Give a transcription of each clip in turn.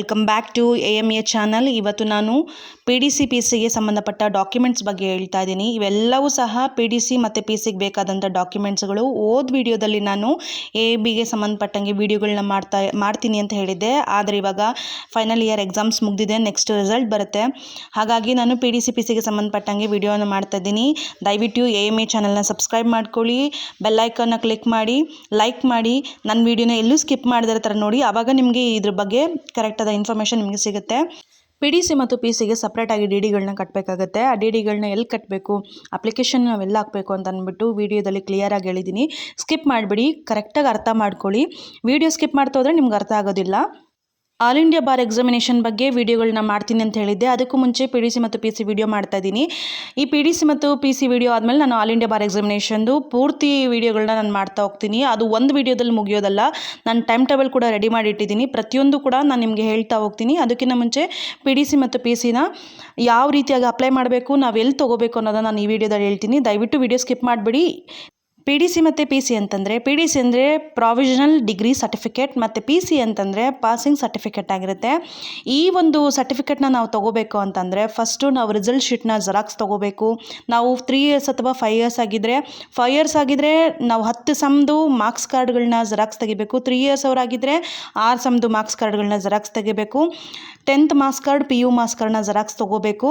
Welcome back to A M A channel. ಇವತ್ತು ನಾನು P D C, P ಸಿಗೆ ಸಂಬಂಧಪಟ್ಟ ಡಾಕ್ಯುಮೆಂಟ್ಸ್ ಬಗ್ಗೆ ಹೇಳ್ತಾ ಇದ್ದೀನಿ. ಇವೆಲ್ಲವೂ ಸಹ ಪಿ ಡಿ ಸಿ ಮತ್ತು ಪಿ ಸಿಗೆ ಬೇಕಾದಂಥ ಡಾಕ್ಯುಮೆಂಟ್ಸ್ಗಳು. ಓದ್ ವಿಡಿಯೋದಲ್ಲಿ ನಾನು ಎ ಬಿಗೆ ಸಂಬಂಧಪಟ್ಟಂಗೆ ವಿಡಿಯೋಗಳನ್ನ ಮಾಡ್ತಾ, ಮಾಡ್ತೀನಿ ಅಂತ ಹೇಳಿದ್ದೆ. ಆದರೆ ಇವಾಗ ಫೈನಲ್ ಇಯರ್ ಎಕ್ಸಾಮ್ಸ್ ಮುಗಿದಿದೆ, ನೆಕ್ಸ್ಟ್ ರಿಸಲ್ಟ್ ಬರುತ್ತೆ. ಹಾಗಾಗಿ ನಾನು ಪಿ ಡಿ ಸಿ, ಪಿ ಸಿಗೆ ಸಂಬಂಧಪಟ್ಟಂಗೆ ವಿಡಿಯೋನ ಮಾಡ್ತಾ ಇದ್ದೀನಿ. ದಯವಿಟ್ಟು ಎ ಎಂ ಎ ಚಾನಲ್ನ ಸಬ್ಸ್ಕ್ರೈಬ್ ಮಾಡ್ಕೊಳ್ಳಿ ಬೆಲ್ಲೈಕನ್ನ ಕ್ಲಿಕ್ ಮಾಡಿ, ಲೈಕ್ ಮಾಡಿ. ನನ್ನ ವಿಡಿಯೋನ ಎಲ್ಲೂ ಸ್ಕಿಪ್ ಮಾಡಿದ ಥರ ನೋಡಿ. ಆವಾಗ ನಿಮಗೆ ಇದ್ರ ಬಗ್ಗೆ ಕರೆಕ್ಟಾದ ಇನ್ಫಾರ್ಮೇಷನ್ ನಿಮಗೆ ಸಿಗುತ್ತೆ. ಪಿ ಡಿ ಸಿ ಮತ್ತು ಪಿ ಸಿಗೆ ಸಪ್ರೇಟಾಗಿ ಡಿ ಡಿಗಳನ್ನ ಕಟ್ಟಬೇಕಾಗತ್ತೆ ಆ ಡಿ ಡಿಗಳನ್ನ ಎಲ್ಲಿ ಕಟ್ಟಬೇಕು ಅಪ್ಲಿಕೇಶನ್ ನಾವೆಲ್ಲ ಹಾಕಬೇಕು ಅಂತ ಅಂದ್ಬಿಟ್ಟು ವೀಡಿಯೋದಲ್ಲಿ ಕ್ಲಿಯರಾಗಿ ಹೇಳಿದ್ದೀನಿ ಸ್ಕಿಪ್ ಮಾಡಿಬಿಡಿ ಕರೆಕ್ಟಾಗಿ ಅರ್ಥ ಮಾಡ್ಕೊಳ್ಳಿ. ವೀಡಿಯೋ ಸ್ಕಿಪ್ ಮಾಡ್ತಾ ಹೋದರೆ ನಿಮ್ಗೆ ಅರ್ಥ ಆಗೋದಿಲ್ಲ. ಆಲ್ ಇಂಡಿಯಾ ಬಾರ್ ಎಕ್ಸಾಮಿನೇಷನ್ ಬಗ್ಗೆ ವೀಡಿಯೋಗಳನ್ನ ಮಾಡ್ತೀನಿ ಅಂತ ಹೇಳಿದ್ದೆ. ಅದಕ್ಕೂ ಮುಂಚೆ ಪಿ ಡಿ ಸಿ ಮತ್ತು ಪಿ ಸಿ ವಿಡಿಯೋ ಮಾಡ್ತಾ ಇದ್ದೀನಿ. ಈ ಪಿ ಡಿ ಸಿ ಮತ್ತು ಪಿ ಸಿ ವಿಡಿಯೋ ಆದಮೇಲೆ ನಾನು ಆಲ್ ಇಂಡಿಯಾ ಬಾರ್ ಎಕ್ಸಾಮಿನೇಷನ್ದು ಪೂರ್ತಿ ವೀಡಿಯೋಗಳನ್ನ ನಾನು ಮಾಡ್ತಾ ಹೋಗ್ತೀನಿ. ಅದು ಒಂದು ವೀಡಿಯೋದಲ್ಲಿ ಮುಗಿಯೋದಲ್ಲ, ನಾನು ಟೈಮ್ ಟೇಬಲ್ ಕೂಡ ರೆಡಿ ಮಾಡಿ ಇಟ್ಟಿದ್ದೀನಿ ಪ್ರತಿಯೊಂದು ಕೂಡ ನಾನು ನಿಮಗೆ ಹೇಳ್ತಾ ಹೋಗ್ತೀನಿ. ಅದಕ್ಕಿಂತ ಮುಂಚೆ ಪಿ ಡಿ ಸಿ ಮತ್ತು ಪಿ ಸಿನ ಯಾವ ರೀತಿಯಾಗಿ ಅಪ್ಲೈ ಮಾಡಬೇಕು, ನಾವು ಎಲ್ಲಿ ತೊಗೋಬೇಕು ಅನ್ನೋದನ್ನು ನಾನು ಈ ವಿಡಿಯೋದಲ್ಲಿ ಹೇಳ್ತೀನಿ. ದಯವಿಟ್ಟು ವಿಡಿಯೋ ಸ್ಕಿಪ್ ಮಾಡಿಬಿಡಿ. ಪಿ ಡಿ ಸಿ ಮತ್ತು ಪಿ ಸಿ ಅಂತಂದರೆ ಪಿ ಡಿ ಸಿ ಅಂದರೆ ಪ್ರಾವಿಷನಲ್ ಡಿಗ್ರಿ ಸರ್ಟಿಫಿಕೇಟ್ ಮತ್ತು ಪಿ ಸಿ ಅಂತಂದರೆ ಪಾಸಿಂಗ್ ಸರ್ಟಿಫಿಕೇಟ್ ಆಗಿರುತ್ತೆ. ಈ ಒಂದು ಸರ್ಟಿಫಿಕೇಟ್ನ ನಾವು ತೊಗೋಬೇಕು ಅಂತಂದರೆ ಫಸ್ಟು ನಾವು ರಿಸಲ್ಟ್ ಶೀಟ್ನ ಜೆರಾಕ್ಸ್ ತೊಗೋಬೇಕು. ನಾವು ತ್ರೀ ಇಯರ್ಸ್ ಅಥವಾ ಫೈವ್ ಇಯರ್ಸ್ ಆಗಿದ್ದರೆ ಫೈವ್ ಇಯರ್ಸ್ ಆಗಿದ್ದರೆ ನಾವು ಹತ್ತು ಸಮ್ದು ಮಾರ್ಕ್ಸ್ ಕಾರ್ಡ್ಗಳನ್ನ ಜೆರಾಕ್ಸ್ ತೆಗಿಬೇಕು. ತ್ರೀ ಇಯರ್ಸ್ ಅವರಾಗಿದ್ದರೆ ಆರು ಸಮ್ದು ಮಾರ್ಕ್ಸ್ ಕಾರ್ಡ್ಗಳನ್ನ ಜೆರಾಕ್ಸ್ ತೆಗಿಬೇಕು. Tenth marks card P U marks ಕಾರ್ಡ್ನ ಜೆರಾಕ್ಸ್ ತೊಗೋಬೇಕು.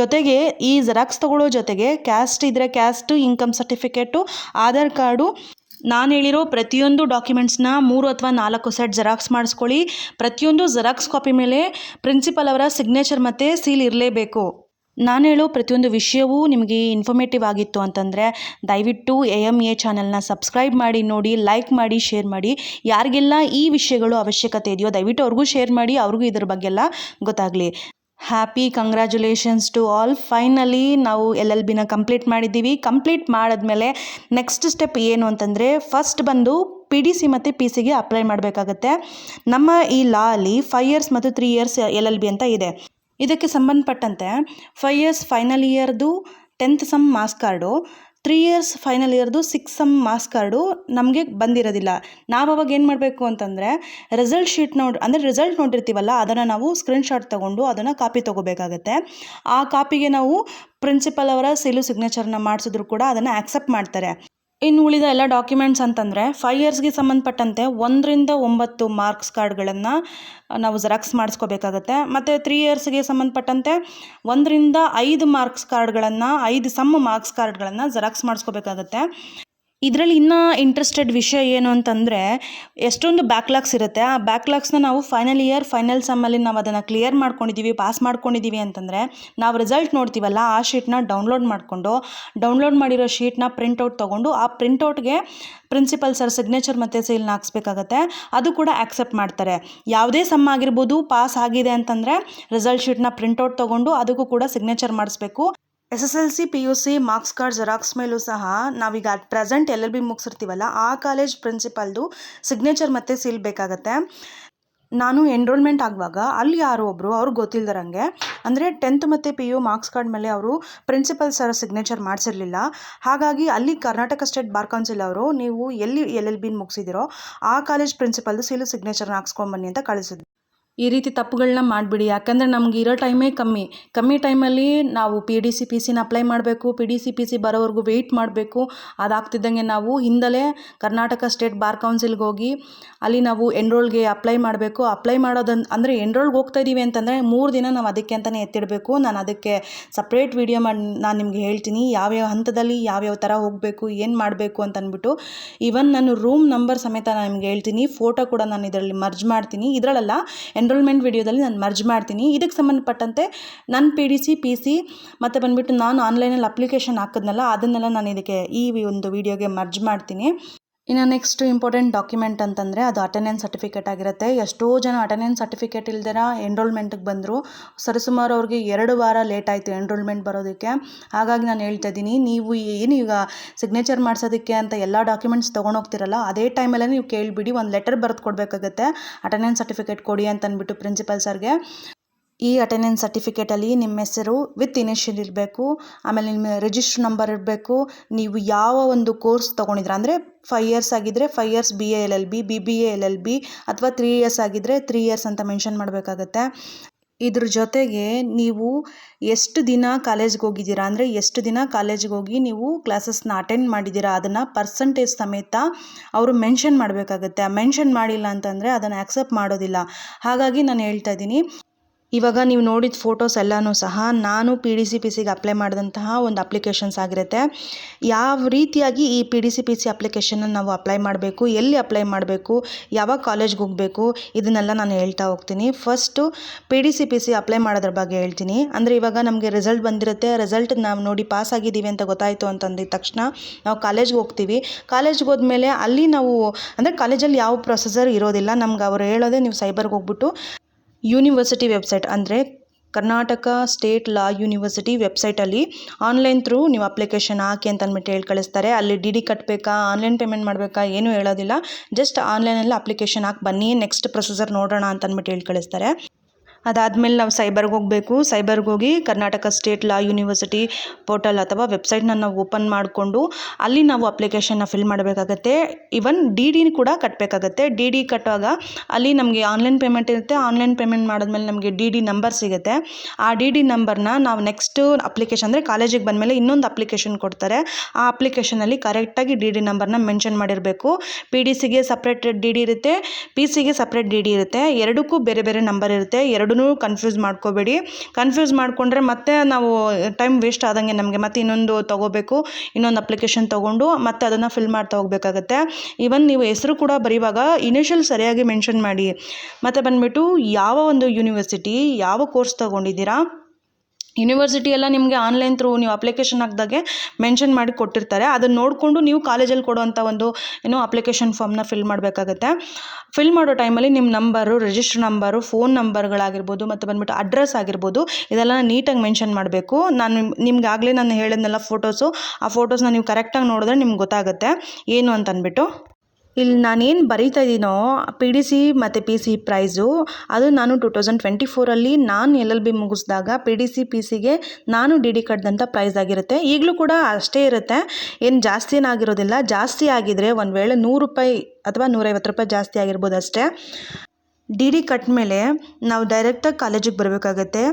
ಜೊತೆಗೆ ಈ ಜೆರಾಕ್ಸ್ ತೊಗೊಳ್ಳೋ ಜೊತೆಗೆ ಕ್ಯಾಸ್ಟ್ ಇದ್ದರೆ caste income certificate Aadhaar card, ನಾನು ಹೇಳಿರೋ ಪ್ರತಿಯೊಂದು ಡಾಕ್ಯುಮೆಂಟ್ಸ್ನ ಮೂರು ಅಥವಾ ನಾಲ್ಕು ಸೆಟ್ ಜೆರಾಕ್ಸ್ ಮಾಡಿಸ್ಕೊಳ್ಳಿ. ಪ್ರತಿಯೊಂದು ಜೆರಾಕ್ಸ್ ಕಾಪಿ ಮೇಲೆ ಪ್ರಿನ್ಸಿಪಲ್ ಅವರ ಸಿಗ್ನೇಚರ್ ಮತ್ತು ಸೀಲ್ ಇರಲೇಬೇಕು. ನಾನು ಹೇಳೋ ಪ್ರತಿಯೊಂದು ವಿಷಯವೂ ನಿಮಗೆ ಇನ್ಫಾರ್ಮೇಟಿವ್ ಆಗಿತ್ತು ಅಂತಂದರೆ ದಯವಿಟ್ಟು ಎ ಎಂ ಎ ಚಾನಲ್ನ ಸಬ್ಸ್ಕ್ರೈಬ್ ಮಾಡಿ, ನೋಡಿ, ಲೈಕ್ ಮಾಡಿ, ಶೇರ್ ಮಾಡಿ. ಯಾರಿಗೆಲ್ಲ ಈ ವಿಷಯಗಳು ಅವಶ್ಯಕತೆ ಇದೆಯೋ ದಯವಿಟ್ಟು ಅವ್ರಿಗೂ ಶೇರ್ ಮಾಡಿ, ಅವ್ರಿಗೂ ಇದ್ರ ಬಗ್ಗೆಲ್ಲ ಗೊತ್ತಾಗಲಿ. Happy congratulations to all finally ನಾವು ಎಲ್ ಎಲ್ ಬಿನ ಕಂಪ್ಲೀಟ್ ಮಾಡಿದ್ದೀವಿ. ಕಂಪ್ಲೀಟ್ ಮಾಡಿದ್ಮೇಲೆ ನೆಕ್ಸ್ಟ್ ಸ್ಟೆಪ್ ಏನು ಅಂತಂದರೆ ಫಸ್ಟ್ ಬಂದು ಪಿ ಡಿ ಸಿ ಮತ್ತು ಪಿ ಸಿಗೆ ಅಪ್ಲೈ ಮಾಡಬೇಕಾಗತ್ತೆ. ನಮ್ಮ ಈ ಲಾ ಅಲ್ಲಿ ಫೈವ್ ಇಯರ್ಸ್ ಮತ್ತು three years L L B ಅಂತ ಇದೆ. ಇದಕ್ಕೆ ಸಂಬಂಧಪಟ್ಟಂತೆ five years final ಇಯರ್ದು tenth sem marks card three years final ಇಯರ್ದು six sem marks card ನಮಗೆ ಬಂದಿರೋದಿಲ್ಲ. ನಾವು ಅವಾಗ ಏನು ಮಾಡಬೇಕು ಅಂತಂದರೆ ರಿಸಲ್ಟ್ ಶೀಟ್ ನೋಡಿ, ಅಂದರೆ ರಿಸಲ್ಟ್ ನೋಡಿರ್ತೀವಲ್ಲ, ಅದನ್ನು ನಾವು ಸ್ಕ್ರೀನ್ಶಾಟ್ ತೊಗೊಂಡು ಅದನ್ನು ಕಾಪಿ ತೊಗೋಬೇಕಾಗತ್ತೆ. ಆ ಕಾಪಿಗೆ ನಾವು ಪ್ರಿನ್ಸಿಪಲ್ ಅವರ ಸೀಲು ಸಿಗ್ನೇಚರ್ನ ಮಾಡಿಸಿದ್ರು ಕೂಡ ಅದನ್ನು ಆ್ಯಕ್ಸೆಪ್ಟ್ ಮಾಡ್ತಾರೆ. ಇನ್ನು ಉಳಿದ ಎಲ್ಲ ಡಾಕ್ಯುಮೆಂಟ್ಸ್ ಅಂತಂದರೆ ಫೈವ್ ಇಯರ್ಸ್ಗೆ ಸಂಬಂಧಪಟ್ಟಂತೆ ಒಂದರಿಂದ ಒಂಬತ್ತು ಮಾರ್ಕ್ಸ್ ಕಾರ್ಡ್ಗಳನ್ನು ನಾವು ಜೆರಾಕ್ಸ್ ಮಾಡಿಸ್ಕೋಬೇಕಾಗತ್ತೆ. ಮತ್ತು ತ್ರೀ ಇಯರ್ಸ್ಗೆ ಸಂಬಂಧಪಟ್ಟಂತೆ ಒಂದರಿಂದ ಐದು ಮಾರ್ಕ್ಸ್ ಕಾರ್ಡ್ಗಳನ್ನು ಐದು ಸಮ್ ಮಾರ್ಕ್ಸ್ ಕಾರ್ಡ್ಗಳನ್ನು ಜೆರಾಕ್ಸ್ ಮಾಡಿಸ್ಕೋಬೇಕಾಗತ್ತೆ. ಇದರಲ್ಲಿ ಇನ್ನೂ ಇಂಟ್ರೆಸ್ಟೆಡ್ ವಿಷಯ ಏನು ಅಂತಂದರೆ, ಎಷ್ಟೊಂದು ಬ್ಯಾಕ್ಲಾಗ್ಸ್ ಇರುತ್ತೆ. ಆ ಬ್ಯಾಕ್ಲಾಗ್ಸ್ನ ನಾವು ಫೈನಲ್ ಇಯರ್ ಫೈನಲ್ ಸಮ್ಮಲ್ಲಿ ನಾವು ಅದನ್ನು ಕ್ಲಿಯರ್ ಮಾಡ್ಕೊಂಡಿದ್ದೀವಿ ಪಾಸ್ ಮಾಡ್ಕೊಂಡಿದ್ದೀವಿ ಅಂತಂದರೆ, ನಾವು ರಿಸಲ್ಟ್ ನೋಡ್ತೀವಲ್ಲ, ಆ ಶೀಟ್ನ ಡೌನ್ಲೋಡ್ ಮಾಡಿಕೊಂಡು ಡೌನ್ಲೋಡ್ ಮಾಡಿರೋ ಶೀಟ್ನ ಪ್ರಿಂಟೌಟ್ ತೊಗೊಂಡು, ಆ ಪ್ರಿಂಟೌಟ್ಗೆ ಪ್ರಿನ್ಸಿಪಲ್ ಸರ್ ಸಿಗ್ನೇಚರ್ ಮತ್ತು ಸೀಲ್ನ ಹಾಕ್ಸ್ಬೇಕಾಗತ್ತೆ. ಅದು ಕೂಡ ಆಕ್ಸೆಪ್ಟ್ ಮಾಡ್ತಾರೆ. ಯಾವುದೇ ಸಮ್ ಆಗಿರ್ಬೋದು ಪಾಸ್ ಆಗಿದೆ ಅಂತಂದರೆ ರಿಸಲ್ಟ್ ಶೀಟ್ನ ಪ್ರಿಂಟೌಟ್ ತೊಗೊಂಡು, ಅದಕ್ಕೂ ಕೂಡ ಸಿಗ್ನೇಚರ್ ಮಾಡಿಸ್ಬೇಕು. S S L C, P U C, marks card, xerox ಮೇಲೂ ಸಹ ನಾವೀಗ at present L L B ಮುಗಿಸಿರ್ತೀವಲ್ಲ, ಆ ಕಾಲೇಜ್ ಪ್ರಿನ್ಸಿಪಾಲ್ದು ಸಿಗ್ನೇಚರ್ ಮತ್ತು ಸೀಲ್ ಬೇಕಾಗತ್ತೆ. ನಾನು ಎನ್ರೋಲ್ಮೆಂಟ್ ಆಗುವಾಗ ಅಲ್ಲಿ ಯಾರೋ ಒಬ್ಬರು ಅವ್ರಿಗೆ ಗೊತ್ತಿಲ್ಲದಂಗೆ ಅಂದರೆ ಟೆಂತ್ ಮತ್ತು ಪಿ ಯು ಮಾರ್ಕ್ಸ್ ಕಾರ್ಡ್ ಮೇಲೆ ಅವರು ಪ್ರಿನ್ಸಿಪಲ್ ಸರ್ ಸಿಗ್ನೇಚರ್ ಮಾಡಿಸಿರಲಿಲ್ಲ. ಹಾಗಾಗಿ ಅಲ್ಲಿ ಕರ್ನಾಟಕ ಸ್ಟೇಟ್ ಬಾರ್ ಕೌನ್ಸಿಲ್ ಅವರು ನೀವು ಎಲ್ಲಿ ಎಲ್ ಎಲ್ ಬಿನ ಮುಗಿಸಿದಿರೋ ಆ ಕಾಲೇಜ್ ಪ್ರಿನ್ಸಿಪಲ್ದು ಸೀಲು ಸಿಗ್ನೇಚರ್ನ ಹಾಕ್ಸ್ಕೊಂಬನ್ನಿ ಅಂತ ಕಳಿಸಿದ್ರು. ಈ ರೀತಿ ತಪ್ಪುಗಳನ್ನ ಮಾಡಿಬಿಡಿ. ಯಾಕಂದರೆ ನಮ್ಗೆ ಇರೋ ಟೈಮೇ ಕಮ್ಮಿ. ಕಮ್ಮಿ ಟೈಮಲ್ಲಿ ನಾವು ಪಿ ಡಿ ಸಿ ಪಿ ಸಿನ ಅಪ್ಲೈ ಮಾಡಬೇಕು. P D C P C ಬರೋವರೆಗೂ ವೆಯ್ಟ್ ಮಾಡಬೇಕು. ಅದಾಗ್ತಿದ್ದಂಗೆ ನಾವು ಹಿಂದಲೇ ಕರ್ನಾಟಕ ಸ್ಟೇಟ್ ಬಾರ್ ಕೌನ್ಸಿಲ್ಗೆ ಹೋಗಿ ಅಲ್ಲಿ ನಾವು ಎನ್ರೋಲ್ಗೆ ಅಪ್ಲೈ ಮಾಡಬೇಕು. ಅಪ್ಲೈ ಮಾಡೋದನ್, ಅಂದರೆ ಎನ್ರೋಲ್ಗೆ ಹೋಗ್ತಾ ಇದ್ದೀವಿ ಅಂತಂದರೆ ಮೂರು ದಿನ ನಾವು ಅದಕ್ಕೆ ಅಂತಲೇ ಎತ್ತಿಡಬೇಕು. ನಾನು ಅದಕ್ಕೆ ಸಪ್ರೇಟ್ ವೀಡಿಯೋ ಮಾಡಿ, ನಾನು ನಿಮಗೆ ಹೇಳ್ತೀನಿ. ಯಾವ್ಯಾವ ಹಂತದಲ್ಲಿ ಯಾವ್ಯಾವ ಥರ ಹೋಗಬೇಕು, ಏನು ಮಾಡಬೇಕು ಅಂತ ಅಂದ್ಬಿಟ್ಟು ಈವನ್ ನಾನು ರೂಮ್ ನಂಬರ್ ಸಮೇತ ನಾನು ನಿಮ್ಗೆ ಹೇಳ್ತೀನಿ. ಫೋಟೋ ಕೂಡ ನಾನು ಇದರಲ್ಲಿ ಮರ್ಜ್ ಮಾಡ್ತೀನಿ. ಇದರಲ್ಲ ಎನ್ರೋಲ್ಮೆಂಟ್ ವಿಡಿಯೋದಲ್ಲಿ ನಾನು ಮರ್ಜ್ ಮಾಡ್ತೀನಿ. ಇದಕ್ಕೆ ಸಂಬಂಧಪಟ್ಟಂತೆ ನನ್ನ P D C P C ಮತ್ತು ಬಂದುಬಿಟ್ಟು ನಾನು ಆನ್ಲೈನಲ್ಲಿ ಅಪ್ಲಿಕೇಶನ್ ಹಾಕಿದ್ನಲ್ಲ, ಅದನ್ನೆಲ್ಲ ನಾನು ಇದಕ್ಕೆ ಈ ಒಂದು ವಿಡಿಯೋಗೆ ಮರ್ಜ್ ಮಾಡ್ತೀನಿ. ಇನ್ನು ನೆಕ್ಸ್ಟ್ ಇಂಪಾರ್ಟೆಂಟ್ ಡಾಕ್ಯುಮೆಂಟ್ ಅಂತಂದರೆ ಅದು ಅಟೆಂಡೆನ್ಸ್ ಸರ್ಟಿಫಿಕೇಟ್ ಆಗಿರುತ್ತೆ. ಎಷ್ಟೋ ಜನ ಅಟೆಂಡೆನ್ಸ್ ಸರ್ಟಿಫಿಕೇಟ್ ಇಲ್ದಿರ ಎನ್ರೋಲ್ಮೆಂಟಿಗೆ ಬಂದರು. ಸರಿಸುಮಾರು ಅವ್ರಿಗೆ ಎರಡು ವಾರ ಲೇಟ್ ಆಯಿತು ಎನ್ರೋಲ್ಮೆಂಟ್ ಬರೋದಕ್ಕೆ. ಹಾಗಾಗಿ ನಾನು ಹೇಳ್ತಾ ಇದ್ದೀನಿ, ನೀವು ಏನು ಈಗ ಸಿಗ್ನೇಚರ್ ಮಾಡಿಸೋದಕ್ಕೆ ಅಂತ ಎಲ್ಲ ಡಾಕ್ಯುಮೆಂಟ್ಸ್ ತೊಗೊಂಡೋಗ್ತಿರಲ್ಲ ಅದೇ ಟೈಮಲ್ಲೇ ನೀವು ಕೇಳಿಬಿಡಿ, ಒಂದು ಲೆಟರ್ ಬರೆದು ಕೊಡಬೇಕಾಗತ್ತೆ. ಅಟೆಂಡೆನ್ಸ್ ಸರ್ಟಿಫಿಕೇಟ್ ಕೊಡಿ ಅಂತ ಅಂದ್ಬಿಟ್ಟು ಪ್ರಿನ್ಸಿಪಲ್ ಸರ್ಗೆ. ಈ ಅಟೆಂಡೆನ್ಸ್ ಸರ್ಟಿಫಿಕೇಟಲ್ಲಿ ನಿಮ್ಮ ಹೆಸರು ವಿತ್ ಇನಿಷಿಯಲ್ ಇರಬೇಕು, ಆಮೇಲೆ ನಿಮ್ಮ ರಿಜಿಸ್ಟರ್ ನಂಬರ್ ಇರಬೇಕು, ನೀವು ಯಾವ ಒಂದು ಕೋರ್ಸ್ ತೊಗೊಂಡಿದ್ರ ಅಂದರೆ ಫೈವ್ ಇಯರ್ಸ್ ಆಗಿದ್ದರೆ five years B A L L B B B A L L B ಅಥವಾ ತ್ರೀ ಇಯರ್ಸ್ ಆಗಿದ್ದರೆ ತ್ರೀ ಇಯರ್ಸ್ ಅಂತ ಮೆನ್ಷನ್ ಮಾಡಬೇಕಾಗತ್ತೆ. ಇದ್ರ ಜೊತೆಗೆ ನೀವು ಎಷ್ಟು ದಿನ ಕಾಲೇಜ್ಗೆ ಹೋಗಿದ್ದೀರಾ ಅಂದರೆ ಎಷ್ಟು ದಿನ ಕಾಲೇಜ್ಗೆ ಹೋಗಿ ನೀವು ಕ್ಲಾಸಸ್ನ ಅಟೆಂಡ್ ಮಾಡಿದ್ದೀರಾ ಅದನ್ನು ಪರ್ಸಂಟೇಜ್ ಸಮೇತ ಅವರು ಮೆನ್ಷನ್ ಮಾಡಬೇಕಾಗತ್ತೆ. ಮೆನ್ಷನ್ ಮಾಡಿಲ್ಲ ಅಂತಂದರೆ ಅದನ್ನು ಆ್ಯಕ್ಸೆಪ್ಟ್ ಮಾಡೋದಿಲ್ಲ. ಹಾಗಾಗಿ ನಾನು ಹೇಳ್ತಾ ಇದ್ದೀನಿ ಇವಾಗ ನೀವು ನೋಡಿದ ಫೋಟೋಸ್ ಎಲ್ಲನೂ ಸಹ ನಾನು ಪಿ ಡಿ ಸಿ ಪಿ ಸಿಗೆ ಅಪ್ಲೈ ಮಾಡಿದಂತಹ ಒಂದು ಅಪ್ಲಿಕೇಶನ್ಸ್ ಆಗಿರುತ್ತೆ. ಯಾವ ರೀತಿಯಾಗಿ ಈ P D C P C ಅಪ್ಲಿಕೇಶನ್ನ ನಾವು ಅಪ್ಲೈ ಮಾಡಬೇಕು, ಎಲ್ಲಿ ಅಪ್ಲೈ ಮಾಡಬೇಕು, ಯಾವಾಗ ಕಾಲೇಜ್ಗೆ ಹೋಗಬೇಕು, ಇದನ್ನೆಲ್ಲ ನಾನು ಹೇಳ್ತಾ ಹೋಗ್ತೀನಿ. First P D C P C apply ಮಾಡೋದ್ರ ಬಗ್ಗೆ ಹೇಳ್ತೀನಿ. ಅಂದರೆ ಇವಾಗ ನಮಗೆ ರಿಸಲ್ಟ್ ಬಂದಿರುತ್ತೆ ರಿಸಲ್ಟ್ ನಾವು ನೋಡಿ ಪಾಸ್ ಆಗಿದ್ದೀವಿ ಅಂತ ಗೊತ್ತಾಯಿತು ಅಂತಂದಿದ ತಕ್ಷಣ ನಾವು ಕಾಲೇಜ್ಗೆ ಹೋಗ್ತೀವಿ. ಕಾಲೇಜ್ಗೆ ಹೋದ್ಮೇಲೆ ಅಲ್ಲಿ ನಾವು, ಅಂದರೆ ಕಾಲೇಜಲ್ಲಿ ಯಾವ ಪ್ರೊಸೆಸರ್ ಇರೋದಿಲ್ಲ, ನಮ್ಗೆ ಅವ್ರು ಹೇಳೋದೇ ನೀವು ಸೈಬರ್ಗೆ ಹೋಗ್ಬಿಟ್ಟು ಯೂನಿವರ್ಸಿಟಿ ವೆಬ್ಸೈಟ್ ಅಂದರೆ ಕರ್ನಾಟಕ ಸ್ಟೇಟ್ ಲಾ ಯೂನಿವರ್ಸಿಟಿ ವೆಬ್ಸೈಟಲ್ಲಿ ಆನ್ಲೈನ್ ಥ್ರೂ ನೀವು ಅಪ್ಲಿಕೇಶನ್ ಹಾಕಿ ಅಂತ ಅಂದ್ಬಿಟ್ಟು ಹೇಳಿ ಕಳಿಸ್ತಾರೆ. ಅಲ್ಲಿ ಡಿ ಡಿ ಕಟ್ಟಬೇಕಾ ಆನ್ಲೈನ್ ಪೇಮೆಂಟ್ ಮಾಡಬೇಕಾ ಏನೂ ಹೇಳೋದಿಲ್ಲ. ಜಸ್ಟ್ ಆನ್ಲೈನಲ್ಲಿ ಅಪ್ಲಿಕೇಶನ್ ಹಾಕಿ ಬನ್ನಿ ನೆಕ್ಸ್ಟ್ ಪ್ರೊಸೆಸರ್ ನೋಡೋಣ ಅಂತ ಅಂದ್ಬಿಟ್ಟು ಹೇಳಿ ಕಳಿಸ್ತಾರೆ. ಅದಾದಮೇಲೆ ನಾವು ಸೈಬರ್ಗೆ ಹೋಗಬೇಕು. ಸೈಬರ್ಗೆ ಹೋಗಿ Karnataka state law university portal ಅಥವಾ ವೆಬ್ಸೈಟ್ನ ನಾವು ಓಪನ್ ಮಾಡಿಕೊಂಡು ಅಲ್ಲಿ ನಾವು ಅಪ್ಲಿಕೇಶನ್ನ ಫಿಲ್ ಮಾಡಬೇಕಾಗತ್ತೆ. ಈವನ್ ಡಿ ಡಿ ಕೂಡ ಕಟ್ಟಬೇಕಾಗತ್ತೆ ಡಿ ಡಿ ಕಟ್ಟುವಾಗ ಅಲ್ಲಿ ನಮಗೆ ಆನ್ಲೈನ್ ಪೇಮೆಂಟ್ ಇರುತ್ತೆ. ಆನ್ಲೈನ್ ಪೇಮೆಂಟ್ ಮಾಡಿದ್ಮೇಲೆ ನಮಗೆ ಡಿ ಡಿ ನಂಬರ್ ಸಿಗುತ್ತೆ. ಆ ಡಿ ಡಿ ನಂಬರ್ನ ನಾವು ನೆಕ್ಸ್ಟ್ ಅಪ್ಲಿಕೇಶನ್ ಅಂದರೆ ಕಾಲೇಜಿಗೆ ಬಂದಮೇಲೆ ಇನ್ನೊಂದು ಅಪ್ಲಿಕೇಶನ್ ಕೊಡ್ತಾರೆ. ಆ ಅಪ್ಲಿಕೇಶನಲ್ಲಿ ಕರೆಕ್ಟಾಗಿ ಡಿ ಡಿ ನಂಬರ್ನ ಮೆನ್ಷನ್ ಮಾಡಿರಬೇಕು. ಪಿ ಡಿ ಸಿಗೆ ಸಪ್ರೇಟ್ ಡಿ ಡಿ ಇರುತ್ತೆ. ಪಿ ಸಿಗೆ ಸಪ್ರೇಟ್ ಡಿ ಡಿ ಇರುತ್ತೆ. ಎರಡಕ್ಕೂ ಬೇರೆ ಬೇರೆ ನಂಬರ್ ಇರುತ್ತೆ. ಎರಡೂ ಕನ್ಫ್ಯೂಸ್ ಮಾಡ್ಕೋಬೇಡಿ. ಕನ್ಫ್ಯೂಸ್ ಮಾಡಿಕೊಂಡ್ರೆ ಮತ್ತೆ ನಾವು ಟೈಮ್ ವೇಸ್ಟ್ ಆದಂಗೆ ನಮಗೆ. ಮತ್ತೆ ಇನ್ನೊಂದು ತೊಗೋಬೇಕು, ಇನ್ನೊಂದು ಅಪ್ಲಿಕೇಶನ್ ತೊಗೊಂಡು ಮತ್ತೆ ಅದನ್ನು ಫಿಲ್ ಮಾಡ್ತಾ ಹೋಗಬೇಕಾಗತ್ತೆ. ಈವನ್ ನೀವು ಹೆಸರು ಕೂಡ ಬರೆಯುವಾಗ ಇನಿಷಿಯಲ್ ಸರಿಯಾಗಿ ಮೆನ್ಷನ್ ಮಾಡಿ. ಮತ್ತೆ ಬಂದುಬಿಟ್ಟು ಯಾವ ಒಂದು ಯೂನಿವರ್ಸಿಟಿ ಯಾವ ಕೋರ್ಸ್ ತೊಗೊಂಡಿದ್ದೀರಾ? ಯೂನಿವರ್ಸಿಟಿ ಎಲ್ಲ ನಿಮಗೆ ಆನ್ಲೈನ್ ಥ್ರೂ ನೀವು ಅಪ್ಲಿಕೇಶನ್ ಹಾಕಿದಾಗೆ ಮೆನ್ಷನ್ ಮಾಡಿ ಕೊಟ್ಟಿರ್ತಾರೆ. ಅದನ್ನು ನೋಡಿಕೊಂಡು ನೀವು ಕಾಲೇಜಲ್ಲಿ ಕೊಡುವಂಥ ಒಂದು, ಏನು ಅಪ್ಲಿಕೇಶನ್ ಫಾರ್ಮ್ನ ಫಿಲ್ ಮಾಡಬೇಕಾಗತ್ತೆ. ಫಿಲ್ ಮಾಡೋ ಟೈಮಲ್ಲಿ ನಿಮ್ಮ ನಂಬರು ರಿಜಿಸ್ಟರ್ ನಂಬರು ಫೋನ್ ನಂಬರ್ಗಳಾಗಿರ್ಬೋದು ಮತ್ತು ಬಂದ್ಬಿಟ್ಟು ಅಡ್ರೆಸ್ ಆಗಿರ್ಬೋದು, ಇದೆಲ್ಲ ನೀಟಾಗಿ ಮೆನ್ಷನ್ ಮಾಡಬೇಕು. ನಾನು ನಿಮ್ಗೆ ಆಗಲೇ ನಾನು ಹೇಳಿದ್ನೆಲ್ಲ ಫೋಟೋಸು ಆ ಫೋಟೋಸ್ನ ನೀವು ಕರೆಕ್ಟಾಗಿ ನೋಡಿದ್ರೆ ನಿಮ್ಗೆ ಗೊತ್ತಾಗುತ್ತೆ. ಏನು ಅಂತ ಅಂದ್ಬಿಟ್ಟು. ಇಲ್ಲಿ ನಾನೇನು ಬರೀತಾ ಇದ್ದೀನೋ ಪಿ ಡಿ ಸಿ ಮತ್ತು ಪಿ ಸಿ ಪ್ರೈಸು ಅದು ನಾನು ಟು ತೌಸಂಡ್ ಟ್ವೆಂಟಿ ಫೋರಲ್ಲಿ ನಾನು ಎಲ್ ಎಲ್ ಬಿ ಮುಗಿಸಿದಾಗ ಪಿ ಡಿ ಸಿ ಪಿ ಸಿಗೆ ನಾನು ಡಿ ಡಿ ಕಟ್ಟಿದಂಥ ಪ್ರೈಸ್ ಆಗಿರುತ್ತೆ. ಈಗಲೂ ಕೂಡ ಅಷ್ಟೇ ಇರುತ್ತೆ. ಏನು ಜಾಸ್ತಿ ಏನಾಗಿರೋದಿಲ್ಲ ಜಾಸ್ತಿ ಆಗಿದರೆ ಒಂದು ವೇಳೆ ನೂರು ರೂಪಾಯಿ ಅಥವಾ ನೂರೈವತ್ತು ರೂಪಾಯಿ ಜಾಸ್ತಿ ಆಗಿರ್ಬೋದು ಅಷ್ಟೇ. ಡಿ ಡಿ ಕಟ್ಟ ಮೇಲೆ ನಾವು ಡೈರೆಕ್ಟಾಗಿ ಕಾಲೇಜಿಗೆ ಬರಬೇಕಾಗತ್ತೆ.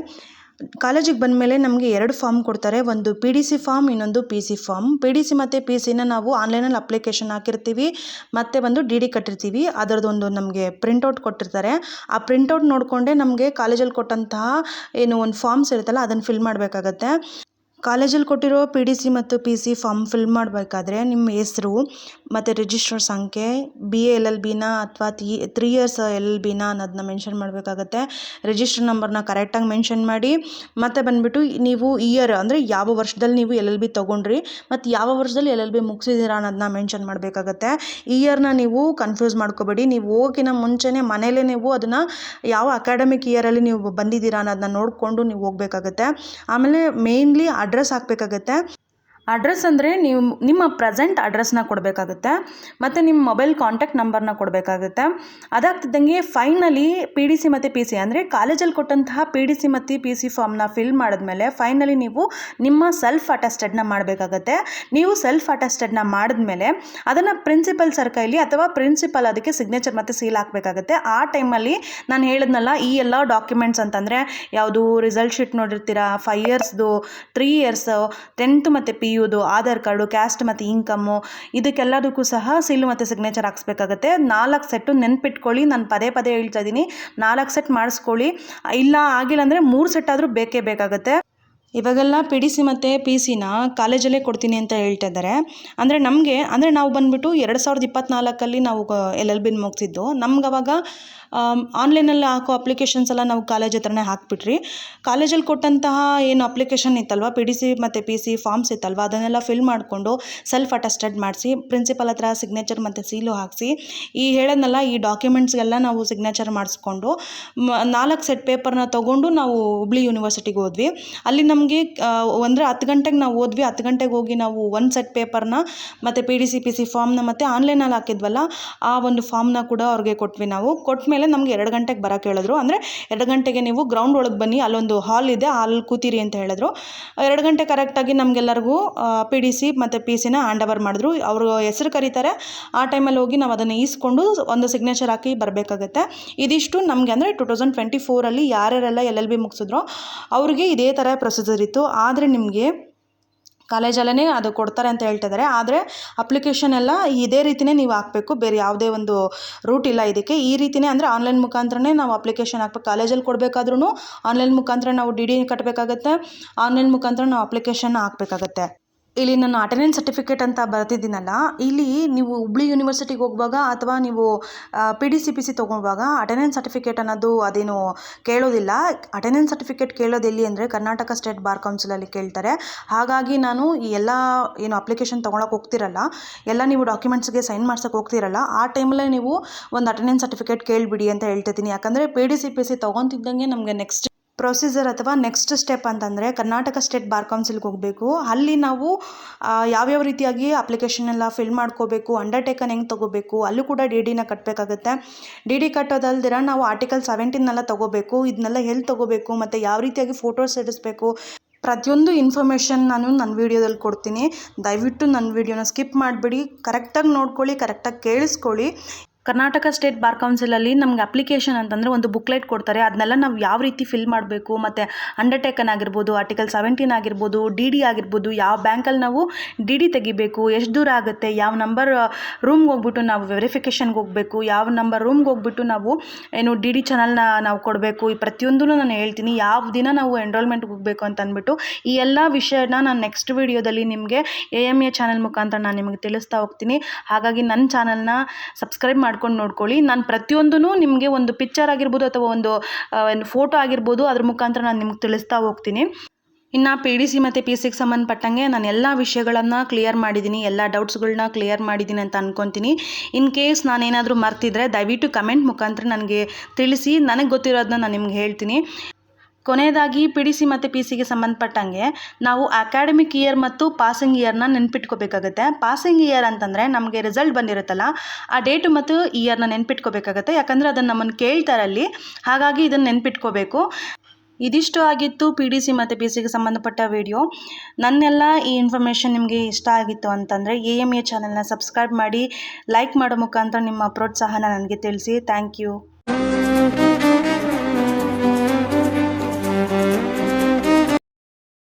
ಕಾಲೇಜಿಗೆ ಬಂದ ಮೇಲೆ ನಮಗೆ ಎರಡು ಫಾರ್ಮ್ ಕೊಡ್ತಾರೆ. ಒಂದು ಪಿ ಡಿ ಸಿ ಫಾರ್ಮ್, ಇನ್ನೊಂದು P C form. P D C ಮತ್ತು ಪಿ ಸಿನ ನಾವು ಆನ್ಲೈನಲ್ಲಿ ಅಪ್ಲಿಕೇಶನ್ ಹಾಕಿರ್ತೀವಿ. ಮತ್ತು ಒಂದು ಡಿ ಡಿ ಕಟ್ಟಿರ್ತೀವಿ. ಅದರದ್ದೊಂದು ನಮಗೆ ಪ್ರಿಂಟೌಟ್ ಕೊಟ್ಟಿರ್ತಾರೆ. ಆ ಪ್ರಿಂಟೌಟ್ ನೋಡಿಕೊಂಡೇ ನಮಗೆ ಕಾಲೇಜಲ್ಲಿ ಕೊಟ್ಟಂತಹ ಏನು ಒಂದು ಫಾರ್ಮ್ಸ್ ಇರುತ್ತಲ್ಲ, ಅದನ್ನು ಫಿಲ್ ಮಾಡಬೇಕಾಗತ್ತೆ. ಕಾಲೇಜಲ್ಲಿ ಕೊಟ್ಟಿರೋ ಪಿ ಡಿ ಸಿ ಮತ್ತು ಪಿ ಸಿ ಫಾರ್ಮ್ ಫಿಲ್ ಮಾಡಬೇಕಾದ್ರೆ ನಿಮ್ಮ ಹೆಸರು ಮತ್ತು ರಿಜಿಸ್ಟರ್ ಸಂಖ್ಯೆ ಬಿ ಎ ಎಲ್ ಎಲ್ ಬಿನ ಅಥವಾ ತಿ ತ್ರೀ ಇಯರ್ಸ್ ಎಲ್ ಎಲ್ ಬಿನ ಅನ್ನೋದನ್ನ ಮೆನ್ಷನ್ ಮಾಡಬೇಕಾಗತ್ತೆ. ರಿಜಿಸ್ಟರ್ ನಂಬರ್ನ ಕರೆಕ್ಟಾಗಿ ಮೆನ್ಷನ್ ಮಾಡಿ. ಮತ್ತು ಬಂದುಬಿಟ್ಟು ನೀವು ಇಯರ್ ಅಂದರೆ ಯಾವ ವರ್ಷದಲ್ಲಿ ನೀವು ಎಲ್ ಎಲ್ ಬಿ ತೊಗೊಂಡ್ರಿ, ಮತ್ತು ಯಾವ ವರ್ಷದಲ್ಲಿ ಎಲ್ ಎಲ್ ಬಿ ಮುಗಿಸಿದ್ದೀರಾ ಅನ್ನೋದನ್ನ ಮೆನ್ಷನ್ ಮಾಡಬೇಕಾಗತ್ತೆ. ಇಯರ್ನ ನೀವು ಕನ್ಫ್ಯೂಸ್ ಮಾಡ್ಕೋಬೇಡಿ. ನೀವು ಹೋಗಿನ ಮುಂಚೆನೇ ಮನೇಲೇ ನೀವು ಅದನ್ನು ಯಾವ ಅಕಾಡೆಮಿಕ್ ಇಯರಲ್ಲಿ ನೀವು ಬಂದಿದ್ದೀರಾ ಅನ್ನೋದನ್ನ ನೋಡಿಕೊಂಡು ನೀವು ಹೋಗಬೇಕಾಗತ್ತೆ. ಆಮೇಲೆ ಮೇಯ್ನ್ಲಿ ಅಡ್ರೆಸ್ ಹಾಕಬೇಕಾಗತ್ತೆ. ಅಡ್ರೆಸ್ ಅಂದರೆ ನೀವು ನಿಮ್ಮ ಪ್ರೆಸೆಂಟ್ ಅಡ್ರೆಸ್ನ ಕೊಡಬೇಕಾಗುತ್ತೆ, ಮತ್ತು ನಿಮ್ಮ ಮೊಬೈಲ್ ಕಾಂಟ್ಯಾಕ್ಟ್ ನಂಬರ್ನ ಕೊಡಬೇಕಾಗುತ್ತೆ. ಅದಾಗ್ತಿದ್ದಂಗೆ ಫೈನಲಿ ಪಿ ಡಿ ಸಿ ಮತ್ತು ಪಿ ಸಿ ಅಂದರೆ ಕಾಲೇಜಲ್ಲಿ ಕೊಟ್ಟಂತಹ ಪಿ ಡಿ ಸಿ ಮತ್ತು ಪಿ ಸಿ ಫಾರ್ಮ್ನ ಫಿಲ್ ಮಾಡಿದ್ಮೇಲೆ ಫೈನಲಿ ನೀವು ನಿಮ್ಮ ಸೆಲ್ಫ್ ಅಟೆಸ್ಟೆಡ್ನ ಮಾಡಬೇಕಾಗತ್ತೆ. ನೀವು ಸೆಲ್ಫ್ ಅಟೆಸ್ಟೆಡ್ನ ಮಾಡಿದ್ಮೇಲೆ ಅದನ್ನು ಪ್ರಿನ್ಸಿಪಲ್ ಸರ್ ಕೈಲಿ ಅಥವಾ ಪ್ರಿನ್ಸಿಪಲ್ ಅದಕ್ಕೆ ಸಿಗ್ನೇಚರ್ ಮತ್ತು ಸೀಲ್ ಹಾಕಬೇಕಾಗತ್ತೆ. ಆ ಟೈಮಲ್ಲಿ ನಾನು ಹೇಳಿದ್ನಲ್ಲ, ಈ ಎಲ್ಲ ಡಾಕ್ಯುಮೆಂಟ್ಸ್ ಅಂತಂದರೆ ಯಾವುದು ರಿಸಲ್ಟ್ ಶೀಟ್ ನೋಡಿರ್ತೀರಾ ಫೈವ್ ಇಯರ್ಸ್ದು ತ್ರೀ ಇಯರ್ಸು ಟೆಂತ್ ಮತ್ತು ಪಿ ಯುದು ಆಧಾರ್ ಕಾರ್ಡು, ಕ್ಯಾಸ್ಟ್ ಮತ್ತು ಇನ್ಕಮ್ಮು ಇದಕ್ಕೆಲ್ಲದಕ್ಕೂ ಸಹ ಸೀಲು ಮತ್ತು ಸಿಗ್ನೇಚರ್ ಹಾಕ್ಸ್ಬೇಕಾಗತ್ತೆ. ನಾಲ್ಕು ಸೆಟ್ಟು ನೆನ್ಪಿಟ್ಕೊಳ್ಳಿ, ನಾನು ಪದೇ ಪದೇ ಹೇಳ್ತಾ ಇದ್ದೀನಿ. ನಾಲ್ಕು ಸೆಟ್ ಮಾಡಿಸ್ಕೊಳ್ಳಿ. ಇಲ್ಲ ಆಗಿಲ್ಲ ಅಂದರೆ ಮೂರು ಸೆಟ್ ಆದರೂ ಬೇಕೇ ಬೇಕಾಗುತ್ತೆ. ಇವಾಗೆಲ್ಲ ಪಿ ಡಿ ಸಿ ಮತ್ತು ಪಿ ಸಿನ ಕಾಲೇಜಲ್ಲೇ ಕೊಡ್ತೀನಿ ಅಂತ ಹೇಳ್ತಾ ಇದ್ದಾರೆ. ಅಂದರೆ ನಮಗೆ, ಅಂದರೆ ನಾವು ಬಂದುಬಿಟ್ಟು ಎರಡು ಸಾವಿರದ ಇಪ್ಪತ್ತ್ನಾಲ್ಕಲ್ಲಿ ನಾವು ಎಲ್ ಎಲ್ ಬಿನ ಮುಗಿಸಿದ್ದು. ನಮ್ಗೆ ಅವಾಗ ಆನ್ಲೈನಲ್ಲಿ ಹಾಕೋ ಅಪ್ಲಿಕೇಶನ್ಸ್ ಎಲ್ಲ ನಾವು ಕಾಲೇಜ್ ಹತ್ರನೇ ಹಾಕ್ಬಿಟ್ರಿ. ಕಾಲೇಜಲ್ಲಿ ಕೊಟ್ಟಂತಹ ಏನು ಅಪ್ಲಿಕೇಶನ್ ಇತ್ತಲ್ವ? ಪಿ ಡಿ ಸಿ ಮತ್ತು ಪಿ ಸಿ ಫಾರ್ಮ್ಸ್ ಇತ್ತಲ್ವ? ಅದನ್ನೆಲ್ಲ ಫಿಲ್ ಮಾಡಿಕೊಂಡು ಸೆಲ್ಫ್ ಅಟೆಸ್ಟೆಡ್ ಮಾಡಿಸಿ ಪ್ರಿನ್ಸಿಪಲ್ ಹತ್ರ ಸಿಗ್ನೇಚರ್ ಮತ್ತು ಸೀಲು ಹಾಕಿಸಿ, ಈ ಹೇಳೋದ್ನಲ್ಲ, ಈ ಡಾಕ್ಯುಮೆಂಟ್ಸ್ಗೆಲ್ಲ ನಾವು ಸಿಗ್ನೇಚರ್ ಮಾಡಿಸ್ಕೊಂಡು ನಾಲ್ಕು ಸೆಟ್ ಪೇಪರ್ನ ತೊಗೊಂಡು ನಾವು ಹುಬ್ಳಿ ಯೂನಿವರ್ಸಿಟಿಗೆ ಹೋದ್ವಿ. ಅಲ್ಲಿ ನಮಗೆ ಅಂದರೆ ಹತ್ತು ಗಂಟೆಗೆ ನಾವು ಓದ್ವಿ, ಹತ್ತು ಗಂಟೆಗೆ ಹೋಗಿ ನಾವು ಒಂದು ಸೆಟ್ ಪೇಪರ್ನ ಮತ್ತು P D C P C ಫಾರ್ಮ್ನ ಮತ್ತು ಆನ್ಲೈನಲ್ಲಿ ಹಾಕಿದ್ವಲ್ಲ, ಆ ಒಂದು ಫಾರ್ಮ್ನ ಕೂಡ ಅವ್ರಿಗೆ ಕೊಟ್ವಿ ನಾವು. ಕೊಟ್ಟ ಮೇಲೆ ನಮಗೆ ಎರಡು ಗಂಟೆಗೆ ಬರೋಕ್ಕೆ ಹೇಳಿದ್ರು. ಅಂದರೆ ಎರಡು ಗಂಟೆಗೆ ನೀವು ಗ್ರೌಂಡ್ ಒಳಗೆ ಬನ್ನಿ, ಅಲ್ಲೊಂದು ಹಾಲ್ ಇದೆ ಹಾಲಲ್ಲಿ ಕೂತೀರಿ ಅಂತ ಹೇಳಿದ್ರು. ಎರಡು ಗಂಟೆ ಕರೆಕ್ಟಾಗಿ ನಮಗೆಲ್ಲರಿಗೂ ಪಿ ಡಿ ಸಿ ಮತ್ತು ಪಿ ಸಿನ ಹ್ಯಾಂಡ್ ಓವರ್ ಮಾಡಿದ್ರು. ಅವರು ಹೆಸರು ಕರೀತಾರೆ. ಆ ಟೈಮಲ್ಲಿ ಹೋಗಿ ನಾವು ಅದನ್ನು ಈಸ್ಕೊಂಡು ಒಂದು ಸಿಗ್ನೇಚರ್ ಹಾಕಿ ಬರಬೇಕಾಗತ್ತೆ. ಇದಿಷ್ಟು ನಮಗೆ ಅಂದರೆ ಟು ತೌಸಂಡ್ ಟ್ವೆಂಟಿ ಫೋರಲ್ಲಿ ಯಾರ್ಯಾರೆಲ್ಲ ಎಲ್ ಎಲ್ ಬಿ ಮುಗಿಸಿದ್ರು, ಅವ್ರಿಗೆ ಇದೇ ಥರ ಪ್ರೊಸೀಜರ್ ಇತ್ತು. ಆದರೆ ನಿಮಗೆ ಕಾಲೇಜಲ್ಲೇ ಅದು ಕೊಡ್ತಾರೆ ಅಂತ ಹೇಳ್ತಿದ್ದಾರೆ. ಆದರೆ ಅಪ್ಲಿಕೇಶನ್ ಎಲ್ಲ ಇದೇ ರೀತಿಯೇ ನೀವು ಹಾಕಬೇಕು. ಬೇರೆ ಯಾವುದೇ ಒಂದು ರೂಟ್ ಇಲ್ಲ ಇದಕ್ಕೆ. ಈ ರೀತಿಯೇ ಅಂದರೆ ಆನ್ಲೈನ್ ಮುಖಾಂತರನೇ ನಾವು ಅಪ್ಲಿಕೇಶನ್ ಹಾಕ್ಬೇಕು. ಕಾಲೇಜಲ್ಲಿ ಕೊಡಬೇಕಾದ್ರೂ ಆನ್ಲೈನ್ ಮುಖಾಂತರ ನಾವು ಡಿ ಡಿ ಕಟ್ಟಬೇಕಾಗತ್ತೆ ಆನ್ಲೈನ್ ಮುಖಾಂತರ ನಾವು ಅಪ್ಲಿಕೇಶನ್ ಹಾಕಬೇಕಾಗತ್ತೆ. ಇಲ್ಲಿ ನಾನು ಅಟೆಂಡೆನ್ಸ್ ಸರ್ಟಿಫಿಕೇಟ್ ಅಂತ ಬರ್ತಿದ್ದೀನಲ್ಲ ಇಲ್ಲಿ ನೀವು ಹುಬ್ಳಿ ಯೂನಿವರ್ಸಿಟಿಗೆ ಹೋಗುವಾಗ ಅಥವಾ ನೀವು P D C P C ತೊಗೊಳ್ಳುವಾಗ attendance certificate ಅನ್ನೋದು ಅದೇನು ಕೇಳೋದಿಲ್ಲ. ಅಟೆಂಡೆನ್ಸ್ ಸರ್ಟಿಫಿಕೇಟ್ ಕೇಳೋದು ಎಲ್ಲಿ ಅಂದರೆ ಕರ್ನಾಟಕ ಸ್ಟೇಟ್ ಬಾರ್ ಕೌನ್ಸಿಲಲ್ಲಿ ಕೇಳ್ತಾರೆ. ಹಾಗಾಗಿ ನಾನು ಈ ಎಲ್ಲ ಏನು ಅಪ್ಲಿಕೇಶನ್ ತೊಗೊಳಕ್ಕೆ ಹೋಗ್ತಿರಲ್ಲ, ಎಲ್ಲ ನೀವು ಡಾಕ್ಯುಮೆಂಟ್ಸ್ಗೆ ಸೈನ್ ಮಾಡ್ಸೋಕೆ ಹೋಗ್ತಿರಲ್ಲ, ಆ ಟೈಮಲ್ಲೇ ನೀವು ಒಂದು ಅಟೆಂಡೆನ್ಸ್ ಸರ್ಟಿಫಿಕೇಟ್ ಕೇಳಿಬಿಡಿ ಅಂತ ಹೇಳ್ತಿದ್ದೀನಿ. ಯಾಕಂದರೆ P D C P C ತೊಗೊತಿದ್ದಂಗೆ ನಮಗೆ ನೆಕ್ಸ್ಟ್ ಪ್ರೊಸೀಜರ್ ಅಥವಾ ನೆಕ್ಸ್ಟ್ ಸ್ಟೆಪ್ ಅಂತಂದರೆ ಕರ್ನಾಟಕ ಸ್ಟೇಟ್ ಬಾರ್ ಕೌನ್ಸಿಲ್ಗೆ ಹೋಗಬೇಕು. ಅಲ್ಲಿ ನಾವು ಯಾವ್ಯಾವ ರೀತಿಯಾಗಿ ಅಪ್ಲಿಕೇಶನ್ ಎಲ್ಲ ಫಿಲ್ ಮಾಡ್ಕೋಬೇಕು ಅಂಡರ್ಟೇಕನ್ ಹೆಂಗೆ ತೊಗೋಬೇಕು, ಅಲ್ಲೂ ಕೂಡ ಡಿ ಡಿನ ಕಟ್ಟಬೇಕಾಗತ್ತೆ ಡಿ ಡಿ ಕಟ್ಟೋದಲ್ದಿರ ನಾವು ಆರ್ಟಿಕಲ್ ಸೆವೆಂಟೀನೆಲ್ಲ ತೊಗೋಬೇಕು ಇದನ್ನೆಲ್ಲ ಎಲ್ಲಿ ತೊಗೋಬೇಕು, ಮತ್ತು ಯಾವ ರೀತಿಯಾಗಿ ಫೋಟೋಸ್ ಇಡಿಸ್ಬೇಕು, ಪ್ರತಿಯೊಂದು ಇನ್ಫಾರ್ಮೇಷನ್ ನಾನು ನನ್ನ ವೀಡಿಯೋದಲ್ಲಿ ಕೊಡ್ತೀನಿ. ದಯವಿಟ್ಟು ನನ್ನ ವೀಡಿಯೋನ ಸ್ಕಿಪ್ ಮಾಡಿಬಿಡಿ ಕರೆಕ್ಟಾಗಿ ನೋಡ್ಕೊಳ್ಳಿ ಕರೆಕ್ಟಾಗಿ ಕೇಳಿಸ್ಕೊಳ್ಳಿ. ಕರ್ನಾಟಕ ಸ್ಟೇಟ್ ಬಾರ್ ಕೌನ್ಸಿಲಲ್ಲಿ ನಮ್ಗೆ ಅಪ್ಲಿಕೇಶನ್ ಅಂತಂದರೆ ಒಂದು ಬುಕ್ಲೆಟ್ ಕೊಡ್ತಾರೆ. ಅದನ್ನೆಲ್ಲ ನಾವು ಯಾವ ರೀತಿ ಫಿಲ್ ಮಾಡಬೇಕು, ಮತ್ತು ಅಂಡರ್ಟೇಕನ್ ಆಗಿರ್ಬೋದು ಆರ್ಟಿಕಲ್ ಸೆವೆಂಟೀನ್ ಆಗಿರ್ಬೋದು ಡಿ ಡಿ ಆಗಿರ್ಬೋದು, ಯಾವ ಬ್ಯಾಂಕಲ್ಲಿ ನಾವು ಡಿ ಡಿ ತೆಗಿಬೇಕು, ಎಷ್ಟು ದೂರ ಆಗುತ್ತೆ, ಯಾವ ನಂಬರ್ ರೂಮ್ಗೆ ಹೋಗ್ಬಿಟ್ಟು ನಾವು ವೆರಿಫಿಕೇಷನ್ಗೆ ಹೋಗಬೇಕು, ಯಾವ ನಂಬರ್ ರೂಮ್ಗೆ ಹೋಗ್ಬಿಟ್ಟು ನಾವು ಏನು ಡಿ ಡಿ ಚಾನಲ್ನ ನಾವು ಕೊಡಬೇಕು, ಈ ಪ್ರತಿಯೊಂದೂ ನಾನು ಹೇಳ್ತೀನಿ. ಯಾವ ದಿನ ನಾವು ಎನ್ರೋಲ್ಮೆಂಟ್ಗೆ ಹೋಗಬೇಕು ಅಂತ ಅಂದ್ಬಿಟ್ಟು ಈ ಎಲ್ಲ ವಿಷಯನ ನಾನು ನೆಕ್ಸ್ಟ್ ವೀಡಿಯೋದಲ್ಲಿ ನಿಮಗೆ ಎ ಎಂ ಎ ಚಾನಲ್ ಮುಖಾಂತರ ನಾನು ನಿಮಗೆ ತಿಳಿಸ್ತಾ ಹೋಗ್ತೀನಿ. ಹಾಗಾಗಿ ನನ್ನ ಚಾನಲ್ನ ಸಬ್ಸ್ಕ್ರೈಬ್ ಮಾಡ್ಕೊಂಡು ನೋಡ್ಕೊಳ್ಳಿ. ನಾನು ಪ್ರತಿಯೊಂದೂ ನಿಮಗೆ ಒಂದು ಪಿಕ್ಚರ್ ಆಗಿರ್ಬೋದು ಅಥವಾ ಒಂದು ಒಂದು ಫೋಟೋ ಆಗಿರ್ಬೋದು ಅದ್ರ ಮುಖಾಂತರ ನಾನು ನಿಮ್ಗೆ ತಿಳಿಸ್ತಾ ಹೋಗ್ತೀನಿ. ಇನ್ನು ಪಿ ಡಿ ಸಿ ಮತ್ತು ಪಿ ಸಿಗೆ ಸಂಬಂಧಪಟ್ಟಂಗೆ ನಾನು ಎಲ್ಲ ವಿಷಯಗಳನ್ನು ಕ್ಲಿಯರ್ ಮಾಡಿದ್ದೀನಿ ಎಲ್ಲ ಡೌಟ್ಸ್ಗಳನ್ನ ಕ್ಲಿಯರ್ ಮಾಡಿದ್ದೀನಿ ಅಂತ ಅಂದ್ಕೊತೀನಿ ಇನ್ ಕೇಸ್ ನಾನೇನಾದರೂ ಮರ್ತಿದ್ರೆ ದಯವಿಟ್ಟು ಕಮೆಂಟ್ ಮುಖಾಂತರ ನನಗೆ ತಿಳಿಸಿ, ನನಗೆ ಗೊತ್ತಿರೋದನ್ನ ನಾನು ನಿಮ್ಗೆ ಹೇಳ್ತೀನಿ. ಕೊನೆಯದಾಗಿ ಪಿ ಡಿ ಸಿ ಮತ್ತು ಪಿ ಸಿಗೆ ಸಂಬಂಧಪಟ್ಟಂಗೆ ನಾವು ಅಕಾಡೆಮಿಕ್ ಇಯರ್ ಮತ್ತು ಪಾಸಿಂಗ್ ಇಯರ್ನ ನೆನ್ಪಿಟ್ಕೋಬೇಕಾಗುತ್ತೆ. ಪಾಸಿಂಗ್ ಇಯರ್ ಅಂತಂದರೆ ನಮಗೆ ರಿಸಲ್ಟ್ ಬಂದಿರುತ್ತಲ್ಲ, ಆ ಡೇಟು ಮತ್ತು ಇಯರ್ನ ನೆನ್ಪಿಟ್ಕೋಬೇಕಾಗುತ್ತೆ. ಯಾಕಂದರೆ ಅದನ್ನು ನಮ್ಮನ್ನು ಕೇಳ್ತಾರೆ ಅಲ್ಲಿ ಹಾಗಾಗಿ ಇದನ್ನು ನೆನ್ಪಿಟ್ಕೋಬೇಕು. ಇದಿಷ್ಟು ಆಗಿತ್ತು ಪಿ ಡಿ ಸಿ ಮತ್ತು ಪಿ ಸಿಗೆ ಸಂಬಂಧಪಟ್ಟ ವಿಡಿಯೋ ನನ್ನೆಲ್ಲ ಈ ಇನ್ಫಾರ್ಮೇಷನ್ ನಿಮಗೆ ಇಷ್ಟ ಆಗಿತ್ತು ಅಂತಂದರೆ ಎ ಎಂ ಎ ಚಾನಲ್ನ ಸಬ್ಸ್ಕ್ರೈಬ್ ಮಾಡಿ ಲೈಕ್ ಮಾಡೋ ಮುಖಾಂತರ ನಿಮ್ಮ ಪ್ರೋತ್ಸಾಹನ ನನಗೆ ತಿಳಿಸಿ. Thank you